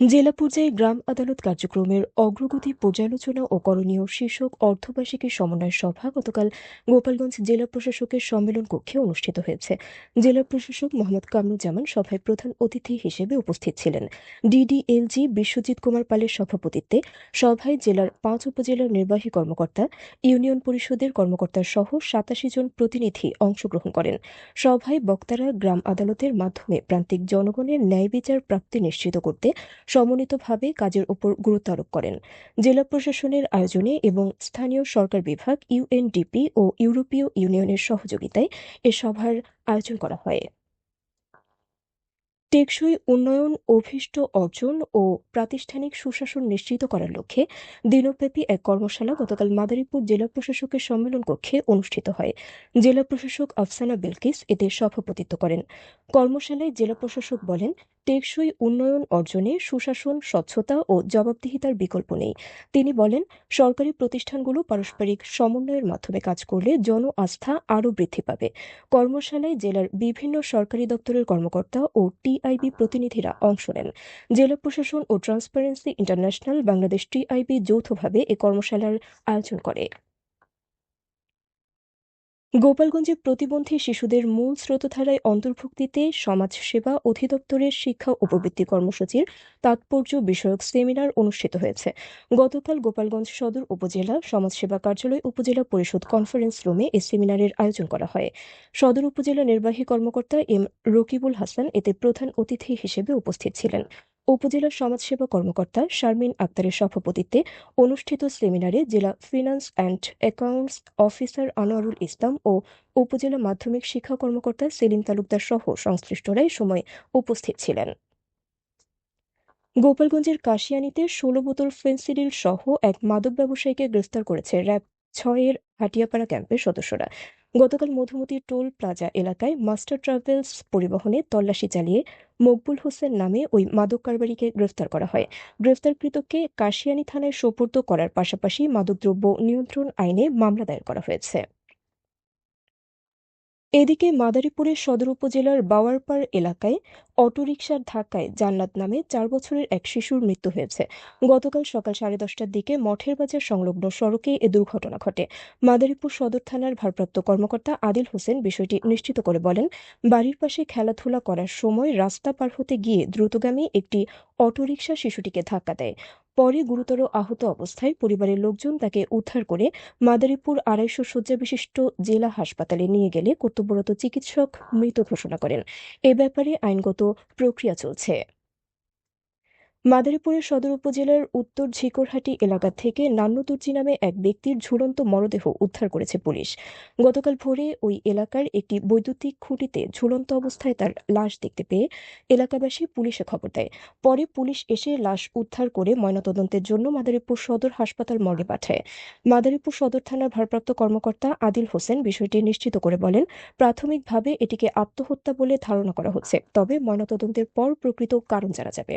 জেলা পর্যায়ে গ্রাম আদালত কার্যক্রমের অগ্রগতি পর্যালোচনা ও করণীয় শীর্ষক অর্ধবার্ষিকী সমন্বয় সভা গতকাল গোপালগঞ্জ জেলা প্রশাসকের সম্মেলন কক্ষে অনুষ্ঠিত হয়েছে। জেলা প্রশাসক মোহাম্মদ কামরুজ্জামান সভায় প্রধান অতিথি হিসেবে উপস্থিত ছিলেন। ডিডিএলজি বিশ্বজিৎ কুমার পালের সভাপতিত্বে সভায় জেলার পাঁচ উপজেলার নির্বাহী কর্মকর্তা, ইউনিয়ন পরিষদের কর্মকর্তা সহ সাতাশি জন প্রতিনিধি অংশগ্রহণ করেন। সভায় বক্তারা গ্রাম আদালতের মাধ্যমে প্রান্তিক জনগণের ন্যায় বিচার প্রাপ্তি নিশ্চিত করতে সমন্বিতভাবে কাজের উপর গুরুত্ব আরোপ করেন। জেলা প্রশাসনের আয়োজনে এবং স্থানীয় সরকার বিভাগ, ইউএনডিপি ও ইউরোপীয় ইউনিয়নের সহযোগিতায় এ সভার আয়োজন করা হয়। টেকসই উন্নয়ন, অভীষ্ট অর্জন ও প্রাতিষ্ঠানিক সুশাসন নিশ্চিত করার লক্ষ্যে দিনব্যাপী এক কর্মশালা গতকাল মাদারীপুর জেলা প্রশাসকের সম্মেলন কক্ষে অনুষ্ঠিত হয়। জেলা প্রশাসক আফসানা বিলকিস এতে সভাপতিত্ব করেন। কর্মশালায় জেলা প্রশাসক বলেন টেকসই উন্নয়ন অর্জনে সুশাসন, স্বচ্ছতা ও জবাবদিহিতার বিকল্প নেই। তিনি বলেন, সরকারি প্রতিষ্ঠানগুলো পারস্পরিক সমন্বয়ের মাধ্যমে কাজ করলে জন আস্থা আরও বৃদ্ধি পাবে। কর্মশালায় জেলার বিভিন্ন সরকারি দপ্তরের কর্মকর্তা ও টিআইবি প্রতিনিধিরা অংশ নেন। জেলা প্রশাসন ও ট্রান্সপারেন্সি ইন্টারন্যাশনাল বাংলাদেশ টিআইবি যৌথভাবে এ কর্মশালার আয়োজন করে। গোপালগঞ্জে প্রতিবন্ধী শিশুদের মূল স্রোতধারায় অন্তর্ভুক্তিতে সমাজসেবা অধিদপ্তরের শিক্ষা ও প্রবৃত্তি কর্মসূচির তাৎপর্য বিষয়ক সেমিনার অনুষ্ঠিত হয়েছে। গতকাল গোপালগঞ্জ সদর উপজেলা সমাজসেবা কার্যালয় উপজেলা পরিষদ কনফারেন্স রুমে এই সেমিনারের আয়োজন করা হয়। সদর উপজেলা নির্বাহী কর্মকর্তা এম রকিবুল হাসান এতে প্রধান অতিথি হিসেবে উপস্থিত ছিলেন। উপজেলা সমাজসেবা কর্মকর্তা শারমিন আক্তারের সভাপতিত্বে অনুষ্ঠিত সেমিনারে জেলা finance and accounts officer Anwarul Islam ও উপজেলা মাধ্যমিক শিক্ষা কর্মকর্তা সেলিম তালুকদার সহ সংশ্লিষ্টরা এ সময় উপস্থিত ছিলেন। গোপালগঞ্জের কাশিয়ানীতে ষোলো বোতল ফেন্সিডিল সহ এক মাদক ব্যবসায়ীকে গ্রেফতার করেছে র্যাব ছয়ের হাটিয়াপাড়া ক্যাম্পের সদস্যরা। গতকাল মধুমতি টোল প্লাজা এলাকায় মাস্টার ট্রাভেলস পরিবহনে তল্লাশি চালিয়ে মকবুল হোসেন নামে ওই মাদক কারবারিকে গ্রেফতার করা হয়। গ্রেফতারকৃতকে কাশিয়ানী থানায় সোপর্দ করার পাশাপাশি মাদকদ্রব্য নিয়ন্ত্রণ আইনে মামলা দায়ের করা হয়েছে। এদিকে মাদারীপুরের সদর উপজেলার বাওয়ারপাড় এলাকায় অটোরিকশার ধাক্কায় জান্নাত নামে চার বছরের এক শিশুর মৃত্যু হয়েছে। গতকাল সকাল সাড়ে দশটার দিকে মঠের বাজার সংলগ্ন সড়কে এ দুর্ঘটনা ঘটে। মাদারীপুর সদর থানার ভারপ্রাপ্ত কর্মকর্তা আদিল হোসেন বিষয়টি নিশ্চিত করে বলেন, বাড়ির পাশে খেলাধুলা করার সময় রাস্তা পার হতে গিয়ে দ্রুতগামী একটি অটোরিকশা শিশুটিকে ধাক্কা দেয়। পরে গুরুতর আহত অবস্থায় পরিবারের লোকজন তাকে উদ্ধার করে মাদারীপুর আড়াইশো শয্যা বিশিষ্ট জেলা হাসপাতালে নিয়ে গেলে কর্তব্যরত চিকিৎসক মৃত ঘোষণা করেন। এ ব্যাপারে আইনগত প্রক্রিয়া চলছে। মাদারীপুরের সদর উপজেলার উত্তর ঝিকরহাটি এলাকা থেকে নান্নতুর্জি নামে এক ব্যক্তির ঝুলন্ত মরদেহ উদ্ধার করেছে পুলিশ। গতকাল ভোরে ওই এলাকার একটি বৈদ্যুতিক খুঁটিতে ঝুলন্ত অবস্থায় তার লাশ দেখতে পেয়ে এলাকাবাসী পুলিশে খবর দেয়। পরে পুলিশ এসে লাশ উদ্ধার করে ময়নাতদন্তের জন্য মাদারীপুর সদর হাসপাতাল মর্গে পাঠায়। মাদারীপুর সদর থানার ভারপ্রাপ্ত কর্মকর্তা আদিল হোসেন বিষয়টি নিশ্চিত করে বলেন, প্রাথমিকভাবে এটিকে আত্মহত্যা বলে ধারণা করা হচ্ছে, তবে ময়নাতদন্তের পর প্রকৃত কারণ জানা যাবে।